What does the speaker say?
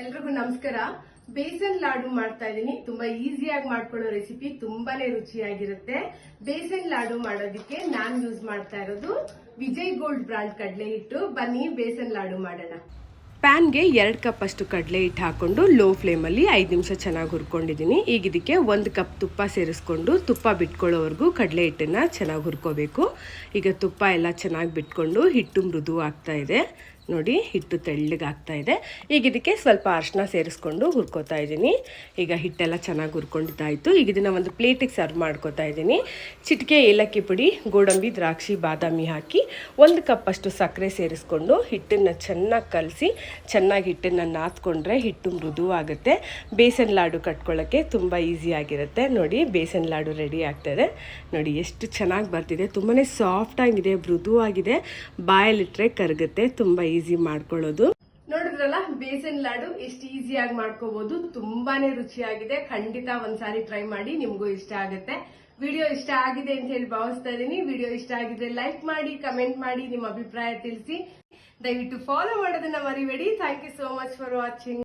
ಎಲ್ರಿಗೂ ನಮಸ್ಕಾರ. ಬೇಸನ್ ಲಾಡು ಮಾಡ್ತಾ ಇದ್ದೀನಿ. ತುಂಬಾ ಈಸಿಯಾಗಿ ಮಾಡ್ಕೊಳ್ಳೋ ರೆಸಿಪಿ ತುಂಬಾನೇ ರುಚಿಯಾಗಿರುತ್ತೆ. ಬೇಸನ್ ಲಾಡು ಮಾಡೋದಕ್ಕೆ ನಾನ್ ಯೂಸ್ ಮಾಡ್ತಾ ಇರೋದು ವಿಜಯ್ ಗೋಲ್ಡ್ ಬ್ರಾಂಡ್ ಕಡಲೆ ಹಿಟ್ಟು. ಬನ್ನಿ ಬೇಸನ್ ಲಾಡು ಮಾಡೋಣ. ಪ್ಯಾನ್ಗೆ ಎರಡು ಕಪ್ ಅಷ್ಟು ಕಡಲೆ ಹಿಟ್ಟು ಹಾಕೊಂಡು ಲೋ ಫ್ಲೇಮಲ್ಲಿ ಐದು ನಿಮಿಷ ಚೆನ್ನಾಗಿ ಹುರ್ಕೊಂಡಿದ್ದೀನಿ. ಈಗ ಇದಕ್ಕೆ ಒಂದು ಕಪ್ ತುಪ್ಪ ಸೇರಿಸ್ಕೊಂಡು ತುಪ್ಪ ಬಿಟ್ಕೊಳ್ಳೋವರೆಗೂ ಕಡಲೆ ಹಿಟ್ಟನ್ನು ಚೆನ್ನಾಗಿ ಹುರ್ಕೋಬೇಕು. ಈಗ ತುಪ್ಪ ಎಲ್ಲ ಚೆನ್ನಾಗಿ ಬಿಟ್ಕೊಂಡು ಹಿಟ್ಟು ಮೃದು ಆಗ್ತಾ ಇದೆ. ನೋಡಿ, ಹಿಟ್ಟು ತೆಳ್ಳಗಾಗ್ತಾ ಇದೆ. ಈಗ ಇದಕ್ಕೆ ಸ್ವಲ್ಪ ಅರಿಶಿನ ಸೇರಿಸ್ಕೊಂಡು ಹುರ್ಕೋತಾ ಇದ್ದೀನಿ. ಈಗ ಹಿಟ್ಟೆಲ್ಲ ಚೆನ್ನಾಗಿ ಹುರ್ಕೊಂಡಿದ್ದಾಯಿತು. ಈಗ ಇದನ್ನು ಒಂದು ಪ್ಲೇಟಿಗೆ ಸರ್ವ್ ಮಾಡ್ಕೋತಾ ಇದ್ದೀನಿ. ಚಿಟಿಕೆ, ಏಲಕ್ಕಿ ಪುಡಿ, ಗೋಡಂಬಿ, ದ್ರಾಕ್ಷಿ, ಬಾದಾಮಿ ಹಾಕಿ ಒಂದು ಕಪ್ ಅಷ್ಟು ಸಕ್ಕರೆ ಸೇರಿಸ್ಕೊಂಡು ಹಿಟ್ಟನ್ನು ಚೆನ್ನಾಗಿ ಕಲಸಿ, ಚೆನ್ನಾಗಿ ಹಿಟ್ಟನ್ನು ನಾದ್ಕೊಂಡ್ರೆ ಹಿಟ್ಟು ಮೃದುವಾಗುತ್ತೆ. ಬೇಸನ್ ಲಾಡು ಕಟ್ಕೊಳ್ಳೋಕ್ಕೆ ತುಂಬ ಈಸಿ ಆಗಿರುತ್ತೆ. ನೋಡಿ, ಬೇಸನ್ ಲಾಡು ರೆಡಿ ಆಗ್ತಾಯಿದೆ ನೋಡಿ, ಎಷ್ಟು ಚೆನ್ನಾಗಿ ಬರ್ತಿದೆ. ತುಂಬಾ ಸಾಫ್ಟಾಗಿದೆ ಮೃದುವಾಗಿದೆ. ಬಾಯಲ್ಲಿಟ್ಟರೆ ಕರಗುತ್ತೆ. ತುಂಬ ಈಸಿ ಮಾಡ್ಕೊಳ್ಳೋದು. ನೋಡಿದ್ರಲ್ಲ, ಬೇಸನ್ ಲಾಡು ಎಷ್ಟು ಈಸಿಯಾಗಿ ಮಾಡ್ಕೋಬಹುದು ತುಂಬಾನೇ ರುಚಿಯಾಗಿದೆ. ಖಂಡಿತ ಒಂದ್ಸಾರಿ ಟ್ರೈ ಮಾಡಿ, ನಿಮಗೂ ಇಷ್ಟ ಆಗುತ್ತೆ. ವಿಡಿಯೋ ಇಷ್ಟ ಆಗಿದೆ ಅಂತ ಹೇಳಿ ಭಾವಿಸ್ತಾ ಇದ್ದೀನಿ ವಿಡಿಯೋ ಇಷ್ಟ ಆಗಿದ್ರೆ ಲೈಕ್ ಮಾಡಿ, ಕಮೆಂಟ್ ಮಾಡಿ, ನಿಮ್ಮ ಅಭಿಪ್ರಾಯ ತಿಳಿಸಿ. ದಯವಿಟ್ಟು ಫಾಲೋ ಮಾಡೋದನ್ನ ಮರಿಬೇಡಿ. Thank you so much for watching